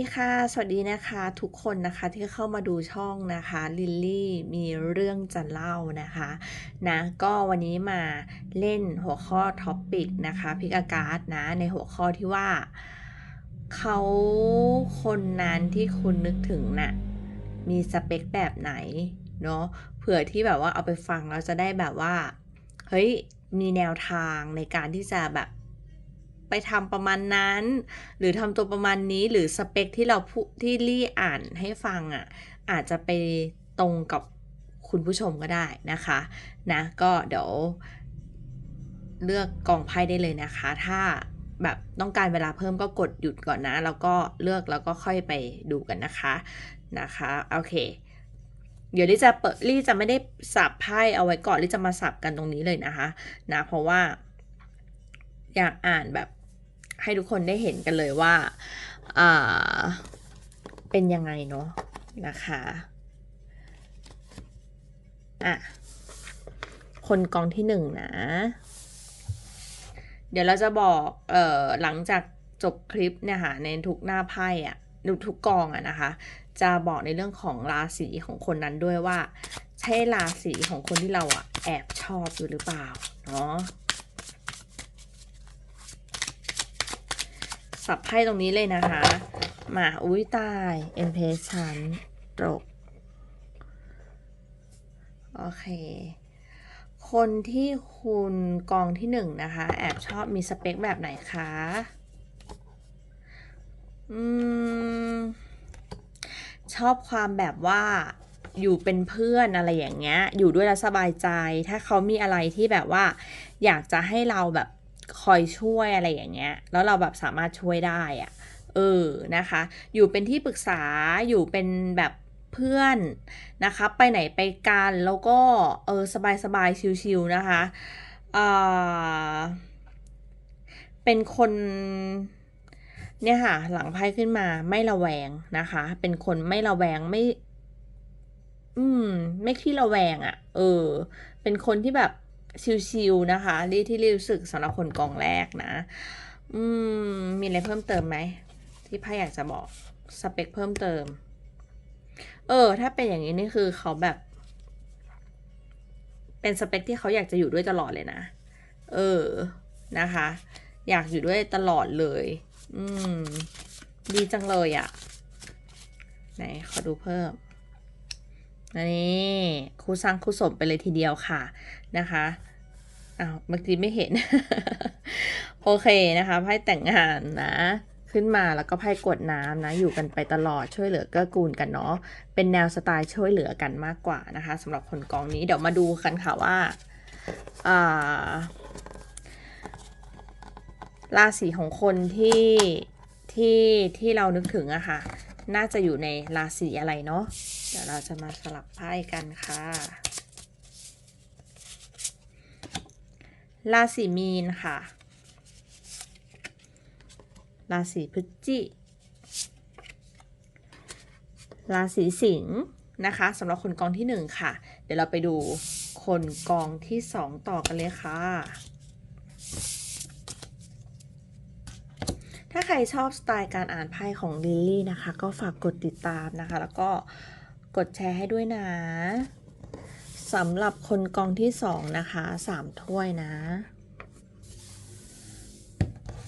ดีค่ะ สวัสดีนะคะทุกคนนะคะที่เข้ามาดูช่องนะคะลิลลี่มีเรื่องจะเล่านะคะนะก็วันนี้มาเล่นหัวข้อท็อปปิกนะคะพิกอากาศนะในหัวข้อที่ว่าเขาคนนั้นที่คุณนึกถึงน่ะมีสเปคแบบไหนเนาะเผื่อที่แบบว่าเอาไปฟังแล้วจะได้แบบว่า เฮ้ยมีแนวทางในการที่จะแบบ ไปทำประมาณนั้น หรือทำตัวประมาณนี้หรือสเปคที่เราพูที่ลี่อ่านให้ฟังอะอาจจะไปตรงกับคุณผู้ชมก็ได้นะคะนะก็เดี๋ยวเลือกกองไพ่ได้เลยนะคะ ถ้าแบบต้องการเวลาเพิ่มก็กดหยุดก่อนนะ แล้วก็เลือกแล้วก็ค่อยไปดูกันนะคะนะคะโอเค เดี๋ยวลี่จะเปิดลี่จะไม่ได้สับไพ่เอาไว้ก่อนลี่จะมาสับกันตรงนี้เลยนะคะนะเพราะว่าอยากอ่านแบบ ให้ทุกคนได้เห็นกันเลยว่าเป็นยังไงเนาะนะคะอะคนกองที่หนึ่งนะ เดี๋ยวเราจะบอกเอ่อหลังจากจบคลิปเนี่ยค่ะในทุกหน้าไพ่อะทุกกองอะนะคะ จะบอกในเรื่องของราศีของคนนั้นด้วยว่า ใช่ราศีของคนที่เราอะแอบชอบอยู่หรือเปล่าเนาะ สับไพ่ตรงนี้เลยนะคะ มาอุ้ยตายเอ็นเพชันตกโอเค คนที่คุณกองที่หนึ่งนะคะ แอบชอบมีสเปคแบบไหนคะ อืม ชอบความแบบว่าอยู่เป็นเพื่อนอะไรอย่างเงี้ย อยู่ด้วยแล้วสบายใจ ถ้าเขามีอะไรที่แบบว่า อยากจะให้เราแบบ คอยช่วยอะไรอย่างเงี้ย แล้วเราแบบสามารถช่วยได้อะเออ นะคะ อยู่เป็นที่ปรึกษา อยู่เป็นแบบเพื่อนนะคะ ไปไหนไปกัน แล้วก็ เออ สบายสบายชิวๆนะคะอ่าเป็นคนเนี่ยค่ะ หลังไพ่ขึ้นมาไม่ระแวงนะคะ เป็นคนไม่ระแวงไม่ อืม ไม่ขี้ระแวงอะ่ะ เออ เป็นคนที่แบบ ชิวๆนะคะรีที่รีรู้สึกสำหรับคนกองแรกนะ อืม มีอะไรเพิ่มเติมไหม ที่ไพ่อยากจะบอกสเปคเพิ่มเติม เออ ถ้าเป็นอย่างนี้นี่คือเขาแบบ เป็นสเปคที่เขาอยากจะอยู่ด้วยตลอดเลยนะ เออ นะคะ อยากอยู่ด้วยตลอดเลย อืม ดีจังเลยอะ่ะ ไหน ขอดูเพิ่ม นี่คู่สร้างคู่สมไปเลยทีเดียวค่ะนะคะอ้าวเมื่อกี้ไม่เห็น โอเคนะคะไพ่แต่งงานนะขึ้นมาแล้วก็ไพ่กดน้ำนะอยู่กันไปตลอดช่วยเหลือเกื้อกูลกันเนาะเป็นแนวสไตล์ช่วยเหลือกันมากกว่านะคะสำหรับคนกองนี้เดี๋ยวมาดูกันค่ะว่าอ่าราศีของคนที่ที่ที่เรานึกถึงอะค่ะ น่าจะอยู่ในราศีอะไรเนาะเดี๋ยวเราจะมาสลับไพ่กันค่ะ ราศีมีนค่ะ ราศีพฤศจิราศีสิงห์นะคะสำหรับคนกองที่หนึ่งค่ะ เดี๋ยวเราไปดูคนกองที่สองต่อกันเลยค่ะ ถ้าใครชอบสไตล์การอ่านไพ่ของลิลลี่นะคะ ก็ฝากกดติดตามนะคะ แล้วก็กดแชร์ให้ด้วยนะสำหรับคนกองที่สองนะคะสามถ้วยนะ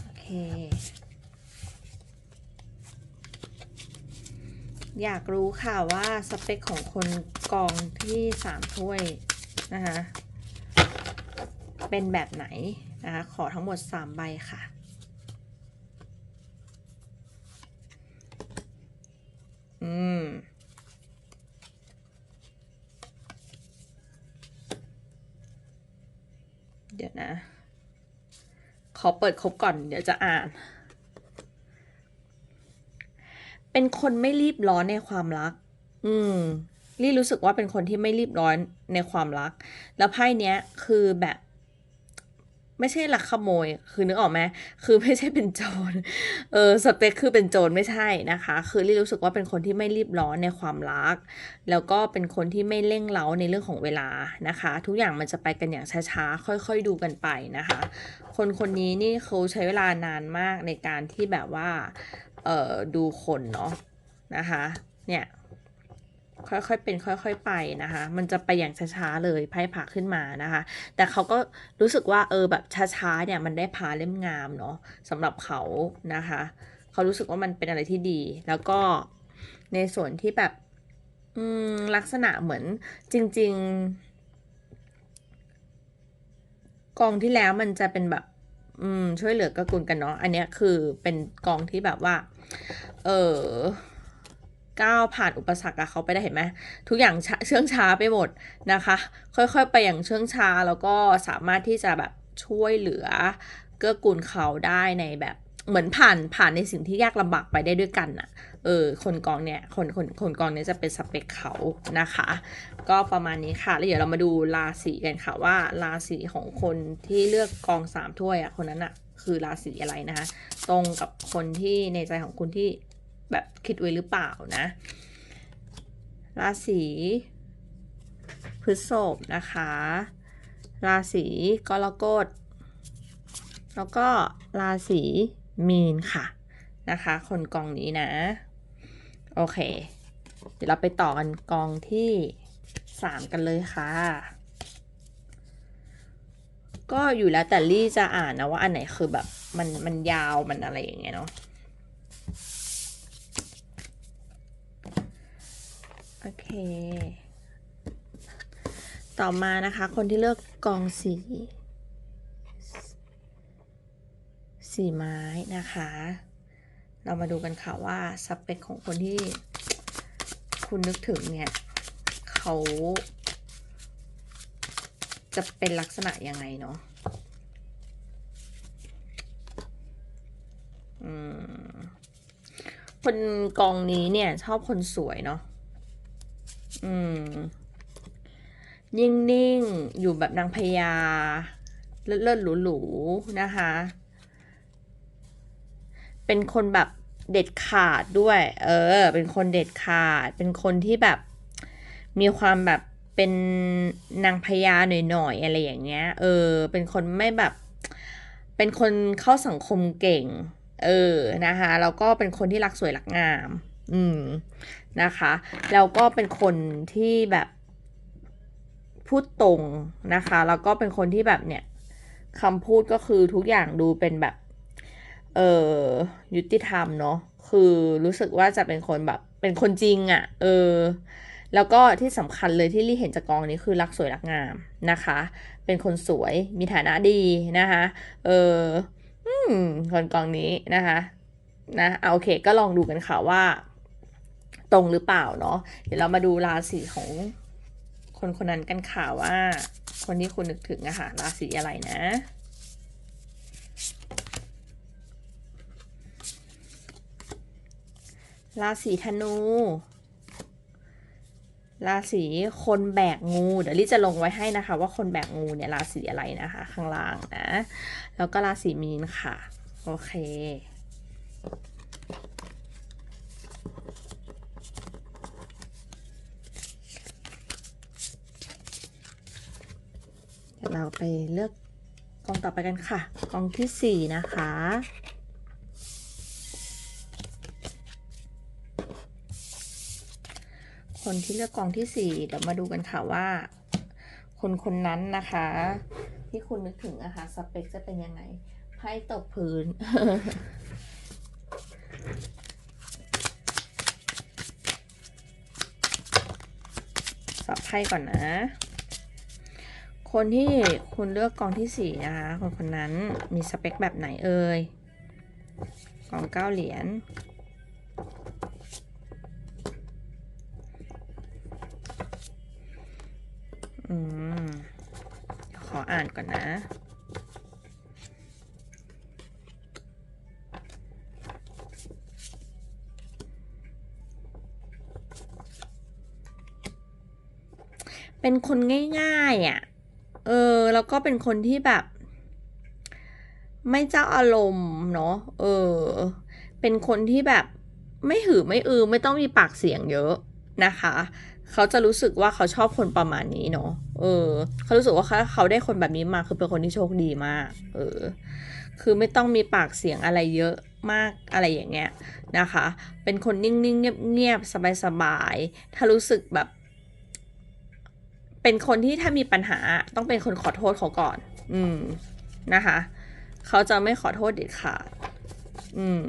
โอเค อยากรู้ค่ะว่าสเปคของคนกองที่สามถ้วยนะคะ เป็นแบบไหนนะคะ ขอทั้งหมดสามใบค่ะ ม เดี๋ยวนะ ขอเปิดครบก่อน เดี๋ยวจะอ่าน เป็นคนไม่รีบร้อนในความรัก อืมลี่รู้สึกว่าเป็นคนที่ไม่รีบร้อนในความรัก แล้วไพ่เนี้ยคือแบบ ไม่ใช่ลักขโมย คือนึกออกไหมคือไม่ใช่เป็นโจรเออสเปคคือเป็นโจรไม่ใช่นะคะ คือลี่รู้สึกว่าเป็นคนที่ไม่รีบร้อนในความรัก แล้วก็เป็นคนที่ไม่เร่งเร้าในเรื่องของเวลานะคะ ทุกอย่างมันจะไปกันอย่างช้าๆค่อยๆดูกันไปนะคะ คนคนนี้นี่เขาใช้เวลานานมากในการที่แบบว่าเออดูคนเนาะนะคะเนี่ย ค่อยๆเป็นค่อย ๆ ไปนะคะ มันจะไปอย่างช้าๆเลยไพ่ผ่าขึ้นมานะคะ แต่เขาก็รู้สึกว่าเออแบบช้าๆเนี่ยมันได้พาเล่มงามเนาะสำหรับเขานะคะ เขารู้สึกว่ามันเป็นอะไรที่ดี แล้วก็ในส่วนที่แบบอืมลักษณะเหมือนจริง ๆ กองที่แล้วมันจะเป็นแบบอืมช่วยเหลือเก็กุลกันเนาะอันนี้คือเป็นกองที่แบบว่า เออ ก้าวผ่านอุปสรรคเขาไปได้เห็นไหมทุกอย่างเชื่องช้าไปหมดนะคะ ค่อยๆไปอย่างเชื่องช้าแล้วก็สามารถที่จะแบบช่วยเหลือเกื้อกูลเขาได้ในแบบเหมือนผ่านผ่านในสิ่งที่ยากลำบากไปได้ด้วยกันน่ะ เออ คนกองเนี่ย คนคนคนกองเนี้ยจะเป็นสเปคเขานะคะ ก็ประมาณนี้ค่ะ แล้วเดี๋ยวเรามาดูราศีกันค่ะว่าราศีของคนที่เลือกกองสามถ้วยอะคนนั้นอะคือราศีอะไรนะคะ ตรงกับคนที่ในใจของคุณที่ แบบคิดไว้หรือเปล่านะ ราศีพฤษภนะคะ ราศีกรกฎ แล้วก็ราศีมีนค่ะนะคะ คนกองนี้นะ โอเค เดี๋ยวเราไปต่อกันกองที่สามกันเลยค่ะ ก็อยู่แล้วแต่ลี่จะอ่านนะว่าอันไหนคือแบบมันมันยาวมันอะไรอย่างเงี้ยเนาะ โอเค ต่อมานะคะคนที่เลือกกองสี สีไม้นะคะ เรามาดูกันค่ะว่าสเปคของคนที่คุณนึกถึงเนี่ย เขาจะเป็นลักษณะยังไงเนาะคนกองนี้เนี่ยชอบคนสวยเนาะ อืมยิ่งนิ่งอยู่แบบนางพญา เลิศเลิศหรูหรูๆ นะคะ เป็นคนแบบเด็ดขาดด้วย เออ เป็นคนเด็ดขาด เป็นคนที่แบบ มีความแบบเป็นนางพญาหน่อยๆ อะไรอย่างเงี้ย เออ เป็นคนไม่แบบ เป็นคนเข้าสังคมเก่ง เออ นะคะ แล้วก็เป็นคนที่รักสวยรักงาม อืมนะคะ แล้วก็เป็นคนที่แบบพูดตรงนะคะ แล้วก็เป็นคนที่แบบเนี่ยคำพูดก็คือทุกอย่างดูเป็นแบบ เออยุติธรรมเนาะคือรู้สึกว่าจะเป็นคนแบบเป็นคนจริงอะ่ะ เออ แล้วก็ที่สำคัญเลยที่ลี่เห็นจากกองนี้คือรักสวยรักงามนะคะ เป็นคนสวยมีฐานะดีนะคะ เอออืมคนกองนี้นะคะ นะเอาโอเค ก็ลองดูกันค่ะว่า ตรงหรือเปล่าเนาะเดี๋ยวเรามาดูราศีของคนคนนั้นกันค่ะว่า คนที่คุณนึกถึงอะค่ะราศีอะไรนะราศีธนู ราศีคนแบกงู เดี๋ยวลี่จะลงไว้ให้นะคะ ว่าคนแบกงูเนี่ยราศีอะไรนะคะ ข้างล่างนะ แล้วก็ราศีมีนค่ะ โอเค เราไปเลือกกองต่อไปกันค่ะ กองที่สี่นะคะ คนที่เลือกกองที่สี่เดี๋ยวมาดูกันค่ะว่า คนคนนั้นนะคะ ที่คุณนึกถึงอะคะสเปคจะเป็นยังไงไพ่ตกพื้นสับไพ่ก่อนนะ คนที่คุณเลือกกองที่สี่นะคะคนคนนั้นมีสเปคแบบไหนเอ่ยกองเก้าเหรียญอืมขออ่านก่อนนะเป็นคนง่ายๆอะ เออ แล้วก็เป็นคนที่แบบ ไม่เจ้าอารมณ์เนาะ เออ เป็นคนที่แบบไม่หือไม่อือ ไม่ต้องมีปากเสียงเยอะนะคะ เขาจะรู้สึกว่าเขาชอบคนประมาณนี้เนาะ เออ เขารู้สึกว่าเขาเขาได้คนแบบนี้มาคือเป็นคนที่โชคดีมาก เออ คือไม่ต้องมีปากเสียงอะไรเยอะมากอะไรอย่างเงี้ยนะคะ เป็นคนนิ่งๆเงียบๆสบายๆ ถ้ารู้สึกแบบ เป็นคนที่ถ้ามีปัญหาต้องเป็นคนขอโทษเขาก่อน อืมนะคะ เขาจะไม่ขอโทษเด็ดขาด อืม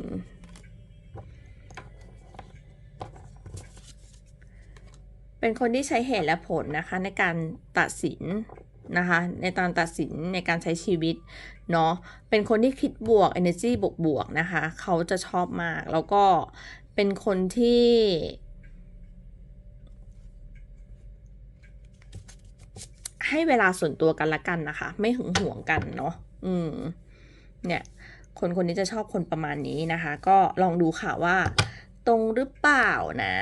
เป็นคนที่ใช้เหตุและผลนะคะ ในการตัดสินนะคะ ในการตัดสินในการใช้ชีวิตเนาะ เป็นคนที่คิดบวก energy บวกบวกๆนะคะ เขาจะชอบมาก แล้วก็เป็นคนที่ ให้เวลาส่วนตัวกันละกันนะคะ ไม่หึงหวงกันเนาะอืม เนี่ยคนคนนี้จะชอบคนประมาณนี้นะคะ ก็ลองดูค่ะว่า ตรงหรือเปล่านะ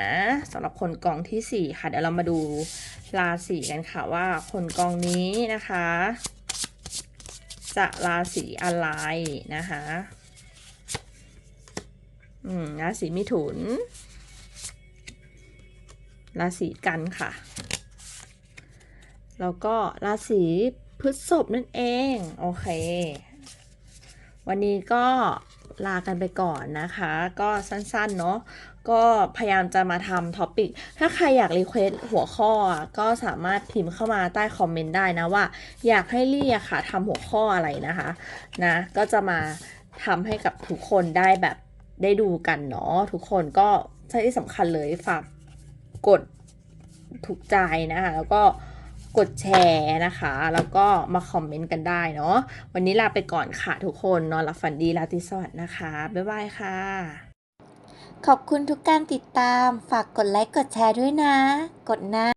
สำหรับคนกองที่สี่ค่ะ เดี๋ยวเรามาดูราศีกันค่ะว่าคนกองนี้นะคะ จะราศีอะไรนะคะอืมราศีมิถุนราศีกันค่ะ แล้วก็ราศีพฤษภนั่นเอง โอเค วันนี้ก็ลากันไปก่อนนะคะ ก็สั้นๆเนาะก็พยายามจะมาทำท็อปิก ถ้าใครอยากรีเควสหัวข้อก็สามารถพิมพ์เข้ามาใต้คอมเมนต์ได้นะว่า อยากให้เรียกค่ะทำหัวข้ออะไรนะคะนะก็จะมาทำให้กับทุกคนได้แบบได้ดูกันเนาะทุกคนก็ใช่ที่สำคัญเลยฝากกดถูกใจนะคะแล้วก็ กดแชร์นะคะ แล้วก็มาคอมเมนต์กันได้เนาะวันนี้ลาไปก่อนค่ะทุกคนนอนหลับฝันดีราตรีสวัสดิ์นะคะ บ๊ายบายค่ะ ขอบคุณทุกการติดตามฝากกดไลค์กดแชร์ด้วยนะ กดนะ